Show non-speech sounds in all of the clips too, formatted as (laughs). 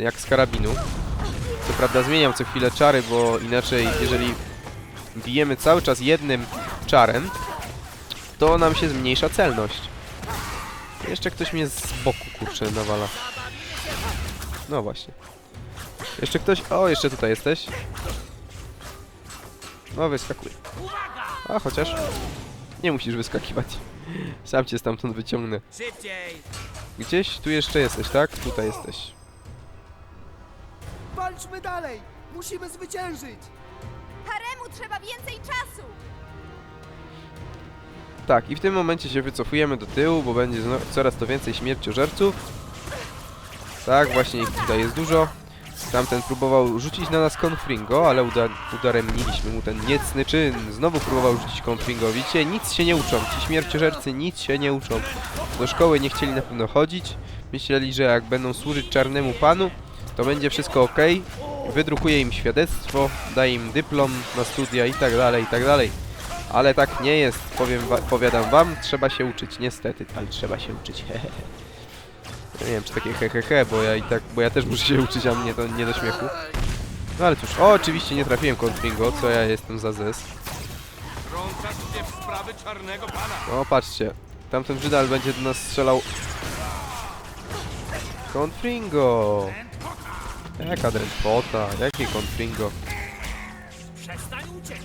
jak z karabinu. Co prawda zmieniam co chwilę czary, bo inaczej jeżeli bijemy cały czas jednym czarem, to nam się zmniejsza celność. Jeszcze ktoś mnie z boku kurczę nawala. No właśnie. Jeszcze ktoś... O, jeszcze tutaj jesteś. No, wyskakuj. A, chociaż... Nie musisz wyskakiwać. Sam cię stamtąd wyciągnę. Gdzieś tu jeszcze jesteś, tak? Tutaj jesteś. Walczmy dalej! Musimy zwyciężyć! Haremu trzeba więcej czasu! Tak, i w tym momencie się wycofujemy do tyłu, bo będzie zno- coraz to więcej śmierciożerców. Tak, właśnie ich tutaj jest dużo. Tamten próbował rzucić na nas Confringo, ale uda udaremniliśmy mu ten niecny czyn. Znowu próbował rzucić Confringo. Widzicie, nic się nie uczą. Ci śmierciożercy nic się nie uczą. Do szkoły nie chcieli na pewno chodzić. Myśleli, że jak będą służyć czarnemu panu, to będzie wszystko ok. Wydrukuje im świadectwo, daje im dyplom na studia i tak dalej, i tak dalej. Ale tak nie jest, powiem wa powiadam wam, trzeba się uczyć, niestety, ale trzeba się uczyć. Ja (laughs) nie wiem, czy takie hehehe, bo ja i tak, bo ja też muszę się uczyć, a mnie to nie do śmiechu. No ale cóż, o, oczywiście nie trafiłem Confringo, co ja jestem za zes. O, patrzcie, tamten Żydal będzie do nas strzelał. Confringo! Jaka Confringo? Przestań uciekać!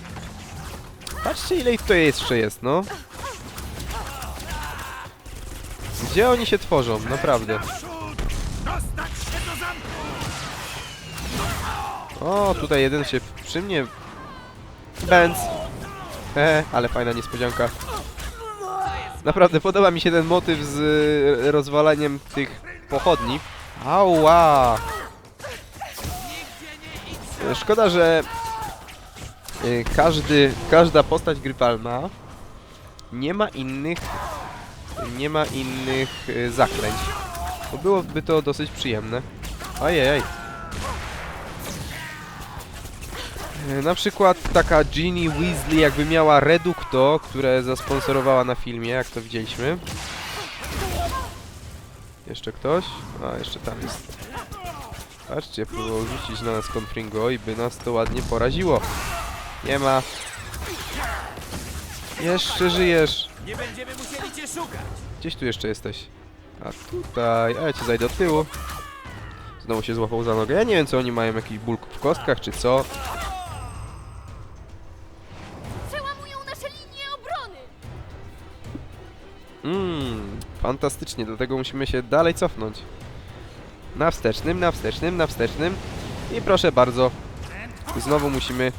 Patrzcie ile ich tutaj jeszcze jest, no. Gdzie oni się tworzą, naprawdę. O, tutaj jeden się przy mnie... Benz! Hehe, ale fajna niespodzianka. Naprawdę podoba mi się ten motyw z y, rozwalaniem tych pochodni. Ała! Szkoda, że y, każdy, każda postać gry Palma nie ma innych nie ma innych y, zaklęć. Bo byłoby to dosyć przyjemne. Ajajaj. E, Na przykład taka Ginny Weasley jakby miała Reducto, które zasponsorowała na filmie, jak to widzieliśmy. Jeszcze ktoś? A, jeszcze tam jest. Patrzcie, próbował rzucić na nas Confringo i by nas to ładnie poraziło. Nie ma. Jeszcze żyjesz. Nie będziemy musieli cię szukać! Gdzieś tu jeszcze jesteś. A tutaj, a ja cię zajdę od tyłu. Znowu się złapał za nogę. Ja nie wiem, co oni mają, jakiś ból w kostkach, czy co. Przełamują nasze linie obrony! Mmm, fantastycznie, do tego musimy się dalej cofnąć. Na wstecznym, na wstecznym, na wstecznym. I proszę bardzo, znowu musimy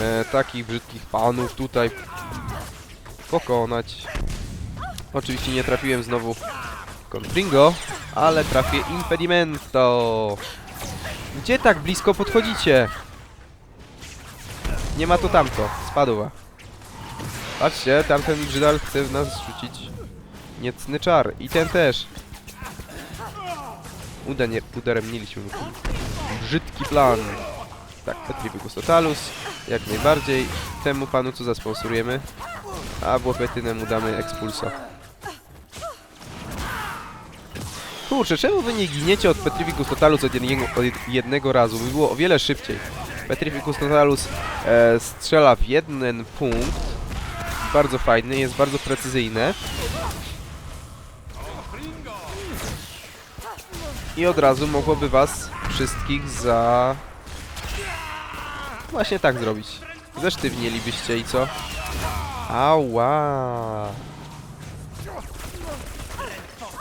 e, takich brzydkich panów tutaj pokonać. Oczywiście nie trafiłem znowu Confringo, ale trafię Impedimento. Gdzie tak blisko podchodzicie? Nie ma to tamto, spadła. Patrzcie, tamten brzydal chce w nas rzucić niecny czar. I ten też. Uda nie, udaremniliśmy mu brzydki plan. Tak, Petribus Totalus. Jak najbardziej. Temu panu co zasponsorujemy? A Błopetynemu damy Expulsa. Kurczę, czemu wy nie giniecie od Petrificus Totalus od jednego, od jednego razu? By było o wiele szybciej. Petrificus Totalus e, strzela w jeden punkt. Bardzo fajny, jest bardzo precyzyjne. I od razu mogłoby was wszystkich za... Właśnie tak zrobić. Zesztywnielibyście i co? Ała!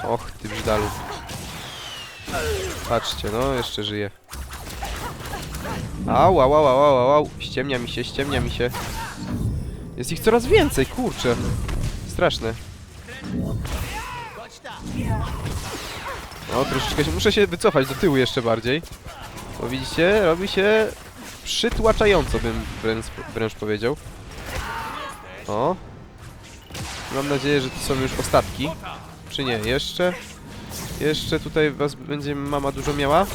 Och, ty brzydalu. Patrzcie, no, jeszcze żyje. Au, au, au, au, au, ściemnia mi się, ściemnia mi się. Jest ich coraz więcej, kurczę. Straszne. No, troszeczkę się, muszę się wycofać do tyłu jeszcze bardziej. Bo widzicie, robi się przytłaczająco, bym wręcz, wręcz powiedział. O. Mam nadzieję, że to są już ostatki. Czy nie? Jeszcze? Jeszcze tutaj was będzie mama dużo miała?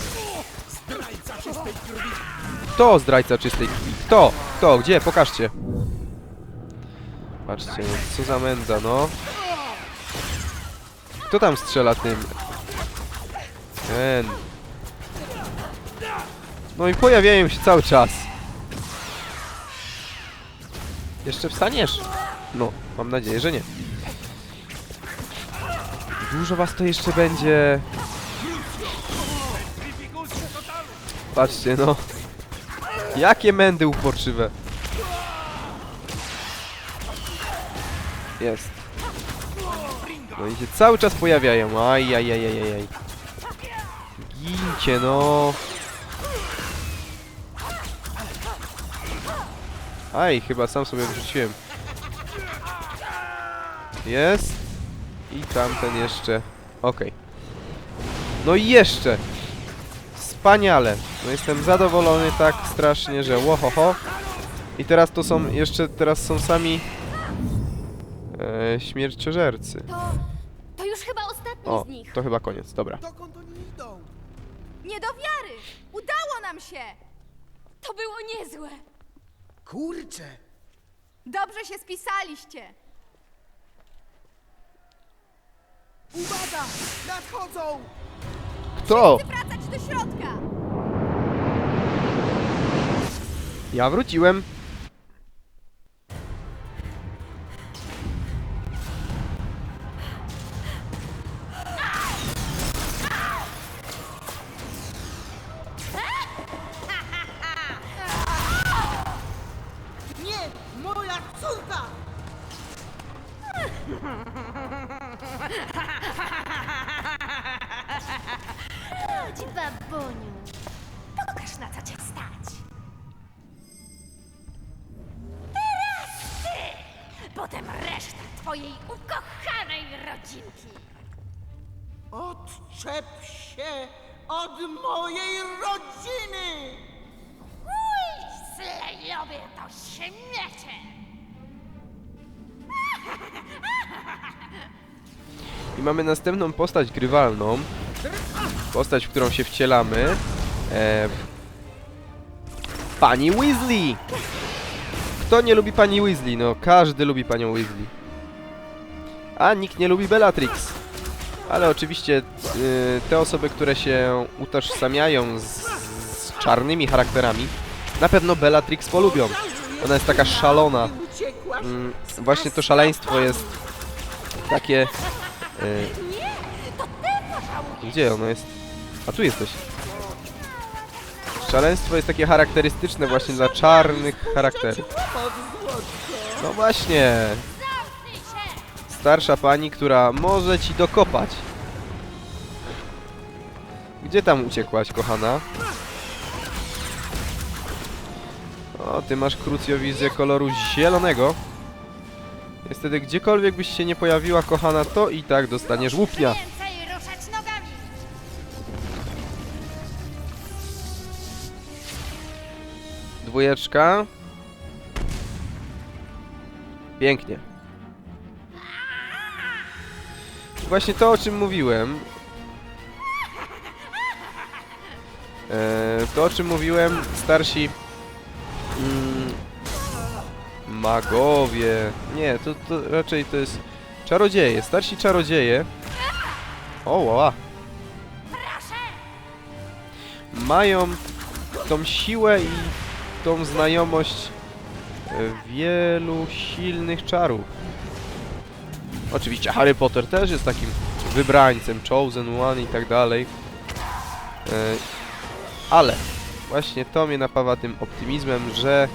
Kto zdrajca czystej krwi? Kto? Kto? Gdzie? Pokażcie. Patrzcie, co za mędza, no. Kto tam strzela tym? Ten. No i pojawiają się cały czas. Jeszcze wstaniesz? No, mam nadzieję, że nie. Dużo was to jeszcze będzie. Patrzcie, no. Jakie mędy uporczywe. Jest. No i się cały czas pojawiają. Aj, aj, aj, aj, aj, aj. Gincie, no. Aj, chyba sam sobie wrzuciłem. Jest. I tamten jeszcze. Okej. No i jeszcze. Wspaniale. No jestem zadowolony tak strasznie, że łohoho. I teraz to są, jeszcze teraz są sami e, śmierciożercy. To... to już chyba ostatni O, z nich. to chyba koniec, dobra. Dokąd nam się! To było niezłe! Kurczę! Dobrze się spisaliście! Uwaga! Nadchodzą! Kto? Wracać do środka! Ja wróciłem. Moja córka! Chodź, babuniu. Pokaż na co cię stać. Teraz ty! Potem reszta twojej ukochanej rodzinki. Odczep się od mojej rodziny! Mamy następną postać grywalną. Postać, w którą się wcielamy. E, pani Weasley! Kto nie lubi pani Weasley? No, każdy lubi panią Weasley. A nikt nie lubi Bellatrix. Ale oczywiście y, te osoby, które się utożsamiają z, z czarnymi charakterami, na pewno Bellatrix polubią. Ona jest taka szalona. Mm, właśnie to szaleństwo jest takie... y, gdzie ono jest? A tu jesteś. Szaleństwo jest takie charakterystyczne właśnie dla czarnych charakterów. No właśnie. Starsza pani, która może ci dokopać. Gdzie tam uciekłaś, kochana? O, ty masz krucjowizję koloru zielonego. Niestety, gdziekolwiek byś się nie pojawiła, kochana, to i tak dostaniesz łupnia. Więcej ruszać nogami! Dwójeczka. Pięknie. Właśnie to, o czym mówiłem. E, to, o czym mówiłem, starsi magowie. Nie, to, to raczej to jest czarodzieje. Starsi czarodzieje. O, ła. Mają tą siłę i tą znajomość e, wielu silnych czarów. Oczywiście Harry Potter też jest takim wybrańcem, chosen one i tak dalej. E, Ale właśnie to mnie napawa tym optymizmem, że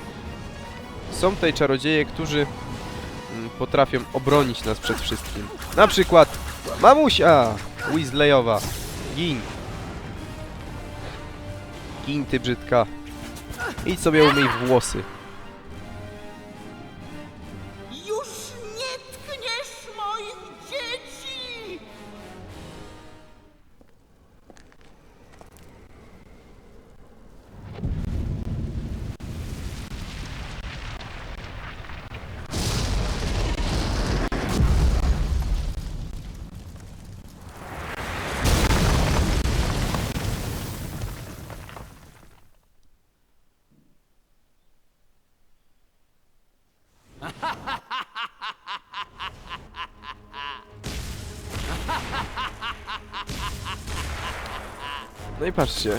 są tutaj czarodzieje, którzy mm, potrafią obronić nas przed wszystkim. Na przykład mamusia Weasleyowa. Gin. Gin ty brzydka. Idź sobie umyj włosy. No i patrzcie,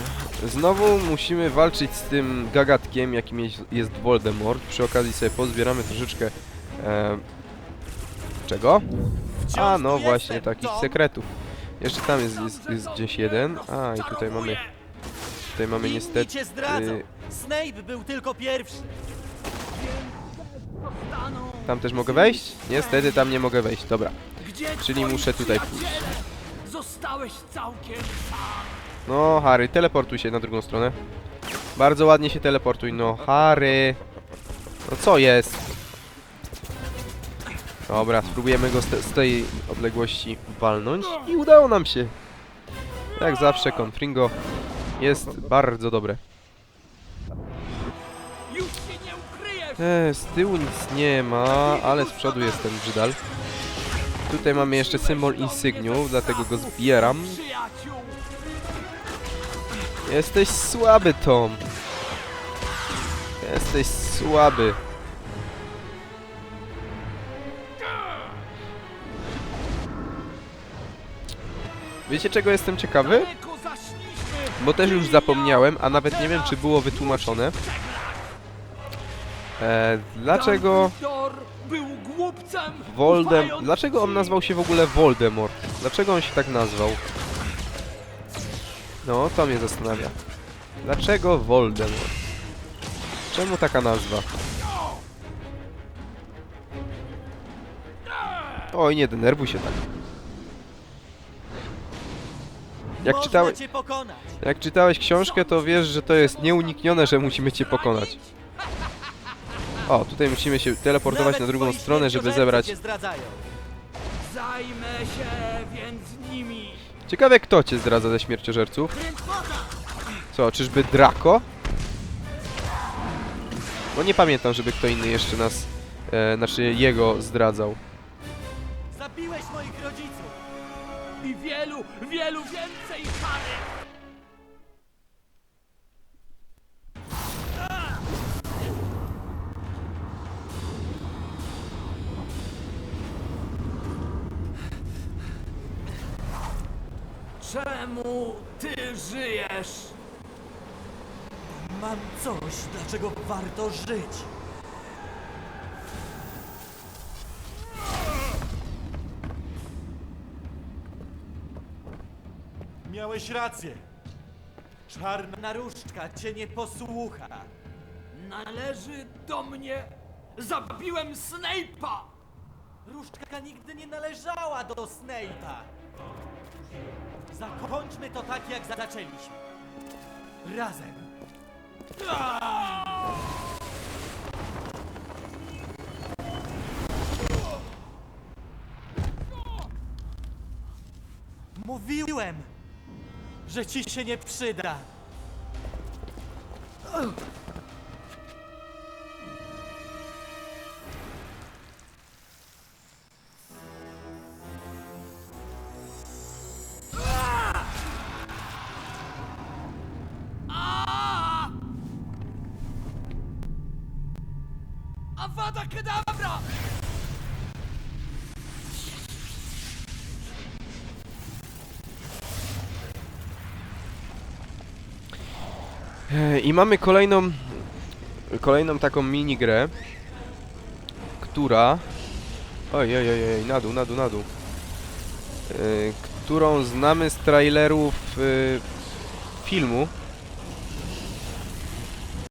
znowu musimy walczyć z tym gagatkiem, jakim jest, jest Voldemort. Przy okazji sobie pozbieramy troszeczkę... E, czego? A, no właśnie, takich sekretów. Jeszcze tam jest, jest, jest gdzieś jeden. A, i tutaj mamy... Tutaj mamy niestety... zdradzą. Snape był tylko pierwszy. Tam też mogę wejść? Niestety tam nie mogę wejść, dobra. Czyli muszę tutaj pójść. Zostałeś całkiem sam. No, Harry, teleportuj się na drugą stronę. Bardzo ładnie się teleportuj, no, Harry. No co jest? Dobra, spróbujemy go z, te, z tej odległości walnąć i udało nam się. Jak zawsze, Confringo jest bardzo dobre. E, z tyłu nic nie ma, ale z przodu jest ten brzydal. Tutaj mamy jeszcze symbol insygnium, dlatego go zbieram. Jesteś słaby, Tom. Jesteś słaby. Wiecie czego jestem ciekawy? Bo też już zapomniałem, a nawet nie wiem czy było wytłumaczone. E, dlaczego. Voldem... Dlaczego on nazwał się w ogóle Voldemort? Dlaczego on się tak nazwał? No, to mnie zastanawia. Dlaczego Voldemort? Czemu taka nazwa? Oj, nie denerwuj się tak. Jak, Można czytałe, cię pokonać. jak czytałeś książkę, to wiesz, że to jest nieuniknione, że musimy cię pokonać. O, tutaj musimy się teleportować Nawet na drugą twoi stronę, żeby śmierciożercy zebrać... Cię zdradzają. Zajmę się więc nimi. Ciekawe, kto cię zdradza ze śmierciożerców? Co, czyżby Draco? Bo nie pamiętam, żeby kto inny jeszcze nas, e, znaczy jego zdradzał. Zabiłeś moich rodziców. I wielu, wielu więcej. Czemu ty żyjesz? Mam coś, dlaczego warto żyć. Miałeś rację. Czarna różdżka cię nie posłucha. Należy do mnie. Zabiłem Snape'a. Różdżka nigdy nie należała do Snape'a. Zakończmy to tak, jak zaczęliśmy. Razem. Mówiłem, że ci się nie przyda. Avada I mamy kolejną, kolejną taką mini grę, która... Oj, oj, oj, oj, na dół, na dół, na dół. E, którą znamy z trailerów e, filmu